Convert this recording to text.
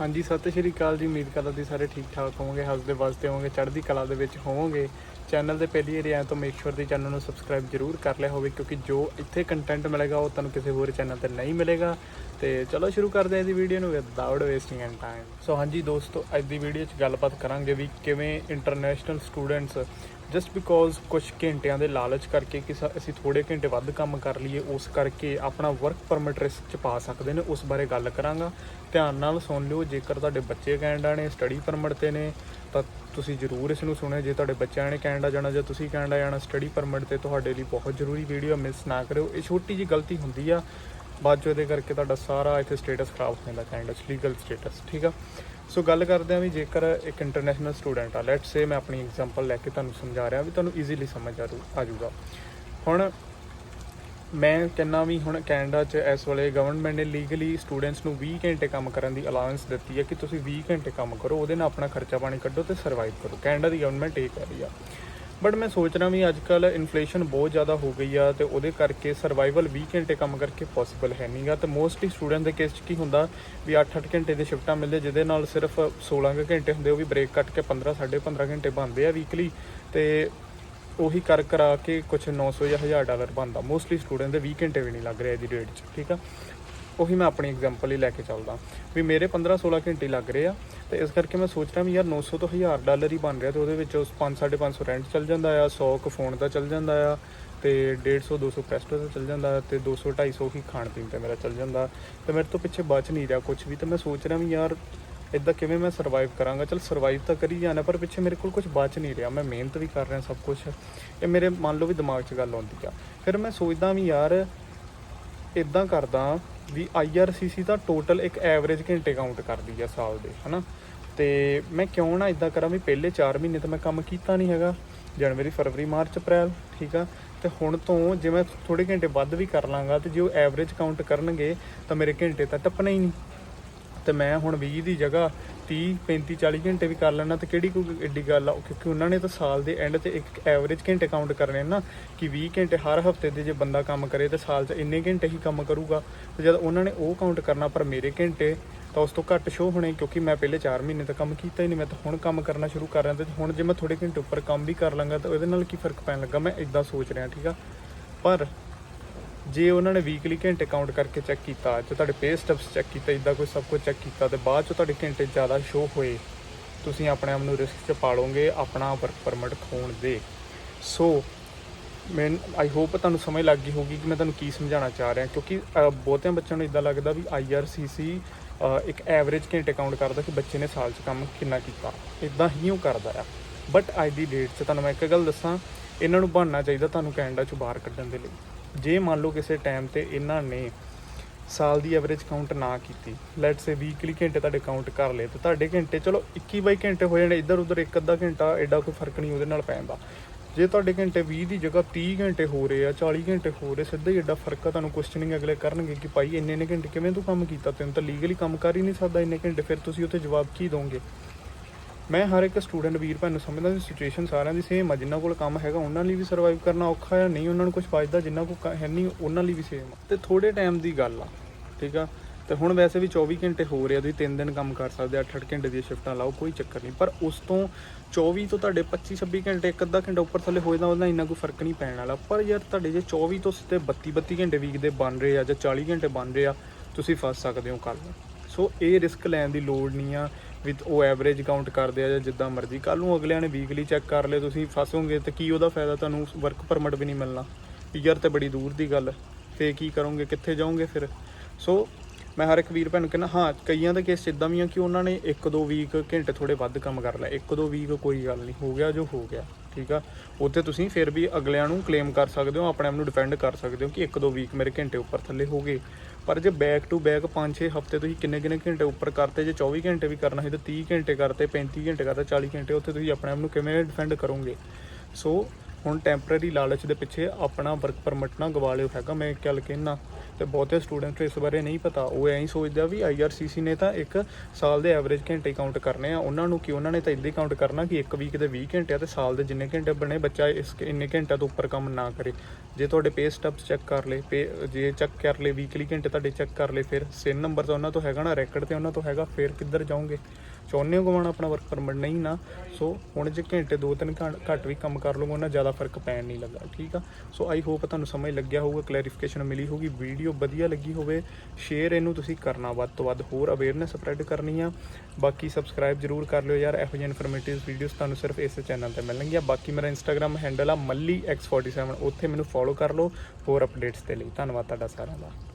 ਹਾਂਜੀ, ਸਤਿ ਸ਼੍ਰੀ ਅਕਾਲ ਜੀ। ਉਮੀਦ ਕਰਦਾ ਤੁਸੀਂ ਸਾਰੇ ਠੀਕ ਠਾਕ ਹੋਵੋਗੇ, ਹੱਸਦੇ ਵਸਦੇ ਹੋਵੋਗੇ, ਚੜ੍ਹਦੀ ਕਲਾ ਦੇ ਵਿੱਚ ਹੋਵੋਗੇ। ਚੈਨਲ ਦੇ ਪਹਿਲੀ ਵਾਰੀ ਆਏ ਮੇਕ ਸ਼ੋਰ ਦੀ ਚੈਨਲ ਨੂੰ ਸਬਸਕ੍ਰਾਈਬ ਜਰੂਰ ਕਰ ਲਿਆ ਹੋਵੇ, ਕਿਉਂਕਿ ਜੋ ਇੱਥੇ ਕੰਟੈਂਟ ਮਿਲੇਗਾ, ਉਹ ਤੁਹਾਨੂੰ ਕਿਸੇ ਹੋਰ ਚੈਨਲ ਤੇ ਨਹੀਂ ਮਿਲੇਗਾ। ਤੇ ਚਲੋ ਸ਼ੁਰੂ ਕਰਦੇ ਹਾਂ ਇਹਦੀ ਵੀਡੀਓ ਨੂੰ without wasting and time so ਹਾਂਜੀ ਦੋਸਤੋ, ਅੱਜ ਦੀ ਵੀਡੀਓ 'ਚ ਗੱਲਬਾਤ ਕਰਾਂਗੇ ਵੀ ਕਿਵੇਂ ਇੰਟਰਨੈਸ਼ਨਲ ਸਟੂਡੈਂਟਸ ਜਸਟ ਬਿਕੋਜ਼ ਕੁਝ ਘੰਟਿਆਂ ਦੇ ਲਾਲਚ ਕਰਕੇ ਕਿ ਸ- ਅਸੀਂ ਥੋੜੇ ਘੰਟੇ ਵੱਧ ਕੰਮ ਕਰ ਲਈਏ, ਉਸ ਕਰਕੇ ਆਪਣਾ ਵਰਕ ਪਰਮਿਟ ਰਿਸਕ 'ਚ ਪਾ ਸਕਦੇ ਨੇ, ਉਸ ਬਾਰੇ ਗੱਲ ਕਰਾਂਗਾ। ਧਿਆਨ ਨਾਲ ਸੁਣ ਲਿਓ, ਜੇਕਰ ਤੁਹਾਡੇ ਬੱਚੇ ਕੈਨੇਡਾ ਨੇ ਸਟੱਡੀ ਪਰਮਿਟ ਤੇ ਨੇ, ਤਾਂ ਤੁਸੀਂ ਜ਼ਰੂਰ ਇਸ ਨੂੰ ਸੁਣਿਓ। ਜੇ ਤੁਹਾਡੇ ਬੱਚਿਆਂ ਨੇ ਕੈਨੇਡਾ ਜਾਣਾ ਜਾਂ ਤੁਸੀਂ ਕੈਨੇਡਾ ਜਾਣਾ ਸਟੱਡੀ ਪਰਮਿਟ ਤੇ ਤੁਹਾਡੇ ਲਈ ਬਹੁਤ ਜ਼ਰੂਰੀ ਵੀਡੀਓ ਮਿਸ ਨਾ ਕਰਿਓ। ਇਹ ਛੋਟੀ ਜੀ ਗਲਤੀ ਹੁੰਦੀ ਆ, ਬਾਅਦ ਚੋਂ ਇਹਦੇ ਕਰਕੇ ਤੁਹਾਡਾ ਸਾਰਾ ਇੱਥੇ ਸਟੇਟਸ ਖਰਾਬ ਹੋ ਜਾਂਦਾ, ਕੈਨੇਡਾ 'ਚ ਲੀਗਲ ਸਟੇਟਸ ਠੀਕ ਆ? ਸੋ ਗੱਲ ਕਰਦੇ ਆ ਵੀ ਜੇਕਰ ਇੱਕ ਇੰਟਰਨੈਸ਼ਨਲ ਸਟੂਡੈਂਟ ਆ ਲੈਟਸ ਸੇ ਮੈਂ ਆਪਣੀ ਐਗਜ਼ਾਮਪਲ ਲੈ ਕੇ ਤੁਹਾਨੂੰ ਸਮਝਾ ਰਿਹਾ ਵੀ ਤੁਹਾਨੂੰ ਈਜ਼ੀਲੀ ਸਮਝ ਆ ਰੂ- ਜਾਊਗਾ ਹੁਣ ਮੈਂ ਕਹਿੰਨਾ ਵੀ ਹੁਣ ਕੈਨੇਡਾ 'ਚ ਇਸ ਵੇਲੇ ਗਵਰਨਮੈਂਟ ਨੇ ਲੀਗਲੀ ਸਟੂਡੈਂਟਸ ਨੂੰ 20 ਘੰਟੇ ਕੰਮ ਕਰਨ ਦੀ ਅਲਾਉੈਂਸ ਦਿੱਤੀ ਹੈ ਕਿ ਤੁਸੀਂ 20 ਘੰਟੇ ਕੰਮ ਕਰੋ, ਉਹਦੇ ਨਾਲ ਆਪਣਾ ਖਰਚਾ ਪਾਣੀ ਕੱਢੋ ਤੇ ਸਰਵਾਈਵ ਕਰੋ। ਕੈਨੇਡਾ ਦੀ ਗਵਰਨਮੈਂਟ ਇਹ ਕਰ ਰਹੀ ਆ। ਬਟ ਮੈਂ ਸੋਚ ਰਿਹਾ ਵੀ ਅੱਜ ਕੱਲ ਇਨਫਲੇਸ਼ਨ ਬਹੁਤ ਜ਼ਿਆਦਾ ਹੋ ਗਈ ਆ ਤੇ ਉਹਦੇ ਕਰਕੇ ਸਰਵਾਈਵਲ 20 ਘੰਟੇ ਕੰਮ ਕਰਕੇ ਪੋਸੀਬਲ ਹੈ ਨਹੀਂਗਾ ਤੇ ਮੋਸਟਲੀ ਸਟੂਡੈਂਟ ਦੇ ਕੇਸ 'ਚ ਕੀ ਹੁੰਦਾ ਵੀ 8-8 ਘੰਟੇ ਦੇ ਸ਼ਿਫਟਾਂ ਮਿਲਦੇ, ਜਿਹਦੇ ਨਾਲ ਸਿਰਫ 16 ਕੁ ਘੰਟੇ ਹੁੰਦੇ ਉਹ ਵੀ ਬ੍ਰੇਕ ਕੱਟ ਕੇ 15 15.5 ਘੰਟੇ ਬਣਦੇ ਆ ਵੀਕਲੀ ਤੇ ਉਹੀ ਕਰ ਕਰਾ ਕੇ ਕੁਝ 900 ਜਾਂ 1000 ਡਾਲਰ ਬਣਦਾ। ਮੋਸਟਲੀ ਸਟੂਡੈਂਟ ਦੇ 20 ਘੰਟੇ ਵੀ ਨਹੀਂ ਲੱਗ ਰਹੇ ਇਹਦੀ ਦੀ ਡੇਟ 'ਚ, ਠੀਕ ਆ? ਉਹੀ ਮੈਂ ਆਪਣੀ ਐਗਜ਼ਾਮਪਲ ਹੀ ਲੈ ਕੇ ਚੱਲਦਾ। ਵੀ ਮੇਰੇ 15 16 ਘੰਟੇ ਲੱਗ ਰਹੇ ਆ, ਤੇ ਇਸ ਕਰਕੇ ਮੈਂ ਸੋਚ ਰਿਹਾ ਵੀ ਯਾਰ 900 ਤੋਂ 1000 ਡਾਲਰ ਹੀ ਬਣ ਰਿਹਾ ਤੇ ਉਹਦੇ ਵਿੱਚ ਉਸ 5 550 ਰੈਂਟ ਚੱਲ ਜਾਂਦਾ ਆ 100 ਕੁ ਫੋਨ ਦਾ ਚੱਲ ਜਾਂਦਾ ਆ, ਤੇ 150 200 ਪ੍ਰੈਸਟੋ ਦਾ ਚੱਲ ਜਾਂਦਾ ਤੇ 200 250 ਹੀ ਖਾਣ ਪੀਣ ਤੇ ਮੇਰਾ ਚੱਲ ਜਾਂਦਾ। ਤੇ ਮੇਰੇ ਤੋਂ ਪਿੱਛੇ ਬਚ ਨਹੀਂ ਰਿਹਾ ਕੁਝ ਵੀ, ਤੇ ਮੈਂ ਸੋਚ ਰਿਹਾ ਵੀ ਯਾਰ ਇਦਾਂ ਕਿਵੇਂ ਮੈਂ ਸਰਵਾਈਵ ਕਰਾਂਗਾ? ਚਲ ਸਰਵਾਈਵ ਤਾਂ ਕਰੀ ਜਾਣਾ, ਪਰ ਪਿੱਛੇ ਮੇਰੇ ਕੋਲ ਕੁਝ ਬਚ ਨਹੀਂ ਰਿਹਾ। ਮੈਂ ਮਿਹਨਤ ਵੀ ਕਰ ਰਿਹਾ ਸਭ ਕੁਝ ਇਹ ਮੇਰੇ ਮੰਨ ਲਓ ਵੀ ਦਿਮਾਗ 'ਚ ਗੱਲ ਆਉਂਦੀ ਆ। ਫਿਰ ਮੈਂ ਸੋਚਦਾ ਵੀ ਯਾਰ ਇਦਾਂ ਕਰਦਾ ਵੀ IRCC ਤਾਂ ਟੋਟਲ ਇੱਕ ਐਵਰੇਜ ਘੰਟੇ ਕਾਊਂਟ ਕਰਦੀ ਆ ਸਾਲ ਦੇ, ਹਨਾ? ਤੇ ਮੈਂ ਕਿਉਂ ਨਾ ਇਦਾਂ ਕਰਾਂ ਵੀ ਪਹਿਲੇ 4 ਮਹੀਨੇ ਤਾਂ ਮੈਂ ਕੰਮ ਕੀਤਾ ਨਹੀਂ ਹੈਗਾ, ਜਨਵਰੀ, ਫਰਵਰੀ, ਮਾਰਚ, ਅਪ੍ਰੈਲ, ਠੀਕ ਆ? ਤੇ ਹੁਣ ਤੋਂ ਜੇ ਮੈਂ ਥੋੜੇ ਘੰਟੇ ਵੱਧ ਵੀ ਕਰ ਲਾਂਗਾ ਤੇ ਜੇ ਉਹ ਐਵਰੇਜ ਕਾਊਂਟ ਕਰਨਗੇ ਤਾਂ ਮੇਰੇ ਘੰਟੇ ਤਾਂ ਟੱਪਣੇ ਹੀ ਨਹੀਂ। ਤੇ ਮੈਂ ਹੁਣ 20 ਦੀ ਜਗ੍ਹਾ 30 35 40 ਘੰਟੇ ਵੀ ਕਰ ਲੈਣਾ ਤਾਂ ਕਿਹੜੀ ਕੋਈ ਐਡੀ ਗੱਲ ਆ? ਕਿਉਂਕਿ ਉਹਨਾਂ ਨੇ ਤਾਂ ਸਾਲ ਦੇ ਐਂਡ ਤੇ ਇੱਕ ਐਵਰੇਜ ਘੰਟੇ ਕਾਊਂਟ ਕਰਨੇ ਨਾ ਕਿ 20 ਘੰਟੇ ਹਰ ਹਫ਼ਤੇ ਦੇ ਜੇ ਬੰਦਾ ਕੰਮ ਕਰੇ ਤਾਂ ਸਾਲ 'ਚ ਇੰਨੇ ਘੰਟੇ ਹੀ ਕੰਮ ਕਰੂਗਾ। ਤੇ ਜਦ ਉਹਨਾਂ ਨੇ ਉਹ ਕਾਊਂਟ ਕਰਨਾ ਪਰ ਮੇਰੇ ਘੰਟੇ, ਤਾਂ ਉਸ ਤੋਂ ਘੱਟ ਸ਼ੋ ਹੋਣੇ ਕਿਉਂਕਿ ਮੈਂ ਪਹਿਲੇ 4 ਮਹੀਨੇ ਤਾਂ ਕੰਮ ਕੀਤਾ ਹੀ ਨਹੀਂ, ਮੈਂ ਤਾਂ ਹੁਣ ਕੰਮ ਕਰਨਾ ਸ਼ੁਰੂ ਕਰ ਰਿਹਾ ਤੇ ਹੁਣ ਜੇ ਮੈਂ ਥੋੜੇ ਘੰਟੇ ਉੱਪਰ ਕੰਮ ਵੀ ਕਰ ਲਾਂਗਾ ਤਾਂ ਉਹਦੇ ਨਾਲ ਕੀ ਫ਼ਰਕ ਪੈਣ ਲੱਗਾ? ਮੈਂ ਇਦਾਂ ਸੋਚ ਰਿਹਾ, ਠੀਕ ਆ? ਪਰ ਜੇ ਉਹਨਾਂ ਨੇ ਵੀਕਲੀ ਘੰਟੇ ਕਾਊਂਟ ਕਰਕੇ ਚੈੱਕ ਕੀਤਾ ਤੇ ਤੁਹਾਡੇ ਪੇ ਸਟੈਪਸ ਚੈੱਕ ਕੀਤਾ ਇਦਾਂ ਕੋਈ ਸਭ ਕੁਝ ਚੈੱਕ ਕੀਤਾ ਤੇ ਬਾਅਦ ਚ ਤੁਹਾਡੇ ਘੰਟੇ ਜ਼ਿਆਦਾ ਸ਼ੋ ਹੋਏ ਤੁਸੀਂ ਆਪਣੇ ਆਪ ਨੂੰ ਰਿਸਕ 'ਚ ਪਾਲੋਗੇ ਆਪਣਾ ਵਰਕ ਪਰਮਿਟ ਖੋਣ ਦੇ। ਸੋ ਮੈਂ ਆਈ ਹੋਪ ਤੁਹਾਨੂੰ ਸਮਝ ਲੱਗ ਗਈ ਹੋਗੀ ਕਿ ਮੈਂ ਤੁਹਾਨੂੰ ਕੀ ਸਮਝਾਉਣਾ ਚਾਹ ਰਿਹਾ ਕਿਉਂਕਿ ਬਹੁਤਿਆਂ ਬੱਚਿਆਂ ਨੂੰ ਇਦਾਂ ਲੱਗਦਾ ਵੀ IRCC ਅਹ, ਇੱਕ ਐਵਰੇਜ ਘੰਟੇ ਕਾਊਂਟ ਕਰਦਾ ਕਿ ਬੱਚੇ ਨੇ ਸਾਲ 'ਚ ਕੰਮ ਕਿੰਨਾ ਕੀਤਾ। ਇਦਾਂ ਹੀ ਉਹ ਕਰਦਾ ਆ। ਬਟ ਅੱਜ ਦੀ ਡੇਟ 'ਚ ਤੁਹਾਨੂੰ ਮੈਂ ਇੱਕ ਗੱਲ ਦੱਸਾਂ ਇਹਨਾਂ ਨੂੰ ਬਣਨਾ ਚਾਹੀਦਾ ਤੁਹਾਨੂੰ ਕੈਨੇਡਾ 'ਚੋਂ ਬਾਹਰ ਕੱਢਣ ਦੇ ਲਈ। ਜੇ ਮੰਨ ਲਓ ਕਿਸੇ ਟਾਈਮ ਤੇ ਇਹਨਾਂ ਨੇ ਸਾਲ ਦੀ ਐਵਰੇਜ ਕਾਊਂਟ ਨਾ ਕੀਤੀ ਲੈਟਸ ਸੇ ਵੀਕਲੀ ਘੰਟੇ ਤੁਹਾਡੇ ਕਾਊਂਟ ਕਰ ਲਏ, ਤੇ ਤੁਹਾਡੇ ਘੰਟੇ ਚਲੋ 21 ਬਾਈ ਘੰਟੇ ਹੋ ਜਾਣੇ, ਇੱਧਰ ਉੱਧਰ ਇੱਕ ਅੱਧਾ ਘੰਟਾ ਐਡਾ ਕੋਈ ਫ਼ਰਕ ਨਹੀਂ ਉਹਦੇ ਨਾਲ ਪੈਂਦਾ ਜੇ ਤੁਹਾਡੇ ਘੰਟੇ 20 ਦੀ ਜਗ੍ਹਾ 30 ਘੰਟੇ ਹੋ ਰਹੇ ਆ 40 ਘੰਟੇ ਹੋ ਰਹੇ, ਸਿੱਧਾ ਹੀ ਐਡਾ ਫ਼ਰਕ ਆ, ਤੁਹਾਨੂੰ ਕੁਐਸਚਨਿੰਗ ਅਗਲੇ ਕਰਨਗੇ ਕਿ ਭਾਈ ਇੰਨੇ ਇੰਨੇ ਘੰਟੇ ਕਿਵੇਂ ਤੂੰ ਕੰਮ ਕੀਤਾ, ਤੈਨੂੰ ਤਾਂ ਲੀਗਲੀ ਕੰਮ ਕਰ ਹੀ ਨਹੀਂ ਸਕਦਾ ਇੰਨੇ ਘੰਟੇ, ਫਿਰ ਤੁਸੀਂ ਉੱਥੇ ਜਵਾਬ ਕੀ ਦੋਗੇ? ਮੈਂ ਹਰ ਇੱਕ ਸਟੂਡੈਂਟ ਵੀਰ ਭੈਣ ਨੂੰ ਸਮਝਦਾ ਕਿ ਸਿਚੁਏਸ਼ਨ ਸਾਰਿਆਂ ਦੀ ਸੇਮ ਆ ਜਿਨ੍ਹਾਂ ਕੋਲ ਕੰਮ ਹੈਗਾ ਉਹਨਾਂ ਲਈ ਵੀ ਸਰਵਾਈਵ ਕਰਨਾ ਔਖਾ ਆ, ਨਹੀਂ ਉਹਨਾਂ ਨੂੰ ਕੁਝ ਬਚਦਾ ਜਿਨ੍ਹਾਂ ਕੋਲ ਕ- ਹੈ ਨਹੀਂ, ਉਹਨਾਂ ਲਈ ਵੀ ਸੇਮ ਆ। ਤੇ ਥੋੜੇ ਟਾਈਮ ਦੀ ਗੱਲ ਆ, ਠੀਕ ਆ? ਤੇ ਹੁਣ ਵੈਸੇ ਵੀ 24 ਘੰਟੇ ਹੋ ਰਹੇ ਆ, ਤੁਸੀਂ 3 ਦਿਨ ਕੰਮ ਕਰ ਸਕਦੇ ਆ 8-8 ਘੰਟੇ ਦੀਆਂ ਸ਼ਿਫਟਾਂ ਲਾਓ, ਕੋਈ ਚੱਕਰ ਨਹੀਂ। ਪਰ ਉਸ ਤੋਂ 24 ਤੋਂ ਤੁਹਾਡੇ 25-26 ਘੰਟੇ, ਇੱਕ ਅੱਧਾ ਘੰਟਾ ਉੱਪਰ ਥੱਲੇ ਹੋ ਜਾਂਦਾ, ਉਹਦਾ ਇੰਨਾ ਕੋਈ ਫ਼ਰਕ ਨਹੀਂ ਪੈਣ ਵਾਲਾ। ਪਰ ਯਾਰ ਤੁਹਾਡੇ ਜੇ 24 ਤੋਂ ਸਿੱਧੇ 32-32 ਘੰਟੇ ਵੀਕ ਦੇ ਬਣ ਰਹੇ ਆ ਜਾਂ 40 ਘੰਟੇ ਬਣ ਰਹੇ ਆ, ਤੁਸੀਂ ਫਸ ਸਕਦੇ ਹੋ ਕੱਲ ਸੋ ਇਹ ਰਿਸਕ ਲੈਣ ਦੀ ਲੋੜ ਨਹੀਂ ਆ ਵਿਦ ਉਹ ਐਵਰੇਜ ਕਾਊਂਟ ਕਰਦੇ ਆ ਜਾਂ ਜਿੱਦਾਂ ਮਰਜ਼ੀ। ਕੱਲ ਨੂੰ ਅਗਲਿਆਂ ਨੇ ਵੀਕਲੀ ਚੈੱਕ ਕਰ ਲਏ, ਤੁਸੀਂ ਫਸੋਗੇ ਤਾਂ ਕੀ ਉਹਦਾ ਫਾਇਦਾ ਤੁਹਾਨੂੰ ਵਰਕ ਪਰਮਿਟ ਵੀ ਨਹੀਂ ਮਿਲਣਾ। ਯਾਰ ਤੇ ਬੜੀ ਦੂਰ ਦੀ ਗੱਲ ਫੇ ਕੀ ਕਰੋਗੇ, ਕਿੱਥੇ ਜਾਓਗੇ ਫਿਰ? ਸੋ ਮੈਂ ਹਰ ਇੱਕ ਵੀਰ ਭੈਣ ਨੂੰ ਕਹਿੰਦਾ, ਹਾਂ, ਕਈਆਂ ਦਾ ਕੇਸ ਇਦਾਂ ਵੀ ਆ ਕਿ ਉਹਨਾਂ ਨੇ ਇੱਕ ਦੋ ਵੀਕ ਘੰਟੇ ਥੋੜੇ ਵੱਧ ਕੰਮ ਕਰ ਲਿਆ ਇੱਕ ਦੋ ਵੀਕ ਕੋਈ ਗੱਲ ਨਹੀਂ, ਹੋ ਗਿਆ ਜੋ ਹੋ ਗਿਆ। ਠੀਕ ਆ? ਉੱਥੇ ਤੁਸੀਂ ਫਿਰ ਵੀ ਅਗਲਿਆਂ ਨੂੰ ਕਲੇਮ ਕਰ ਸਕਦੇ ਹੋ, ਆਪਣੇ ਆਪ ਨੂੰ ਡਿਫੈਂਡ ਕਰ ਸਕਦੇ ਹੋ ਕਿ ਇੱਕ ਦੋ ਵੀਕ ਮੇਰੇ ਘੰਟੇ ਉੱਪਰ ਥੱਲੇ ਹੋ ਗਏ। ਪਰ ਜੇ ਬੈਕ ਟੂ ਬੈਕ 5-6 ਹਫ਼ਤੇ ਤੁਸੀਂ ਕਿੰਨੇ ਕਿੰਨੇ ਘੰਟੇ ਉੱਪਰ ਕਰਤੇ, ਜੇ 24 ਘੰਟੇ ਵੀ ਕਰਨਾ ਸੀ, ਤਾਂ 30 ਘੰਟੇ ਕਰਤੇ 35 ਘੰਟੇ ਕਰਤੇ 40 ਘੰਟੇ ਉੱਥੇ ਤੁਸੀਂ ਆਪਣੇ ਆਪ ਨੂੰ ਕਿਵੇਂ ਡਿਫੈਂਡ ਕਰੋਗੇ? ਸੋ ਹੁਣ ਟੈਂਪਰੇਰੀ ਲਾਲਚ ਦੇ ਪਿੱਛੇ ਆਪਣਾ ਵਰਕ ਪਰਮਿਟ ਨਾ ਗਵਾ ਲਿਓ ਹੈਗਾ, ਮੈਂ ਇੱਕ ਗੱਲ ਕਹਿਣਾ ਤੇ ਬਹੁਤੇ ਸਟੂਡੈਂਟਸ ਇਸ ਬਾਰੇ ਨਹੀਂ ਪਤਾ। ਉਹ ਐਂ ਹੀ ਸੋਚਦੇ ਆ ਵੀ ਆਈਆਰਸੀਸੀ ਨੇ ਤਾਂ ਇੱਕ ਸਾਲ ਦੇ ਐਵਰੇਜ ਘੰਟੇ ਕਾਊਂਟ ਕਰਨੇ ਆ। ਉਹਨਾਂ ਨੂੰ ਕਿ ਉਹਨਾਂ ਨੇ ਤਾਂ ਇਦਾਂ ਹੀ ਕਾਊਂਟ ਕਰਨਾ ਕਿ ਇੱਕ ਵੀਕ ਦੇ 20 ਘੰਟੇ ਆ ਤੇ ਸਾਲ ਦੇ ਜਿੰਨੇ ਘੰਟੇ ਬਣੇ, ਬੱਚਾ ਇਸ ਇੰਨੇ ਘੰਟਿਆਂ ਤੋਂ ਉੱਪਰ ਕੰਮ ਨਾ ਕਰੇ। ਜੇ ਤੁਹਾਡੇ ਪੇ ਸਟੱਪਸ ਚੈੱਕ ਕਰ ਲਏ ਪੇ ਜੇ ਚੈੱਕ ਕਰ ਲਏ ਵੀਕਲੀ ਘੰਟੇ ਤੁਹਾਡੇ ਚੈੱਕ ਕਰ ਲਏ, ਫਿਰ ਸਿਨ ਨੰਬਰ ਤਾਂ ਉਹਨਾਂ ਤੋਂ ਹੈਗਾ ਨਾ ਰੈਕਡ ਤੇ ਉਹਨਾਂ ਤੋਂ ਹੈਗਾ, ਫਿਰ ਕਿੱਧਰ ਜਾਓਗੇ? ਚਾਹੁੰਦੇ ਹੋ ਗਵਾਉਣਾ ਆਪਣਾ ਵਰਕ ਪਰਮਿਟ ਨਹੀਂ ਨਾ ਸੋ ਹੁਣ ਜੇ ਘੰਟੇ ਦੋ ਤਿੰਨ ਘੰ- ਘੱਟ ਵੀ ਕੰਮ ਕਰ ਲਓਗੇ ਉਹਨਾਂ ਜ਼ਿਆਦਾ ਫ਼ਰਕ ਪੈਣ ਨਹੀਂ ਲੱਗਾ, ਠੀਕ ਆ? ਸੋ ਆਈ ਹੋਪ ਤੁਹਾਨੂੰ ਸਮਝ ਲੱਗਿਆ ਹੋਊਗਾ ਕਲੈਰੀਫਿਕੇਸ਼ਨ ਮਿਲੀ ਹੋਊਗੀ ਵੀਡੀਓ ਵਧੀਆ ਲੱਗੀ ਹੋਵੇ ਸ਼ੇਅਰ ਇਹਨੂੰ ਤੁਸੀਂ ਕਰਨਾ ਵੱਧ ਤੋਂ ਵੱਧ, ਹੋਰ ਅਵੇਅਰਨੈਸ ਸਪਰੈਡ ਕਰਨੀ ਆ। ਬਾਕੀ ਸਬਸਕ੍ਰਾਈਬ ਜਰੂਰ ਕਰ ਲਿਓ ਯਾਰ, ਇਹੋ ਜਿਹੇ ਇਨਫੋਰਮੇਟਿਵ ਵੀਡੀਓਜ਼ ਤੁਹਾਨੂੰ ਸਿਰਫ ਇਸ ਚੈਨਲ ਤੇ ਮਿਲਣਗੀਆਂ। ਬਾਕੀ ਮੇਰਾ ਇੰਸਟਾਗ੍ਰam ਹੈਂਡਲ ਆ ਮੱਲੀ x47 ਉੱਥੇ ਮੈਨੂੰ ਫੋਲੋ ਕਰ ਲਓ, ਹੋਰ ਅਪਡੇਟਸ ਦੇ ਲਈ। ਧੰਨਵਾਦ ਤੁਹਾਡਾ ਸਾਰਿਆਂ ਦਾ।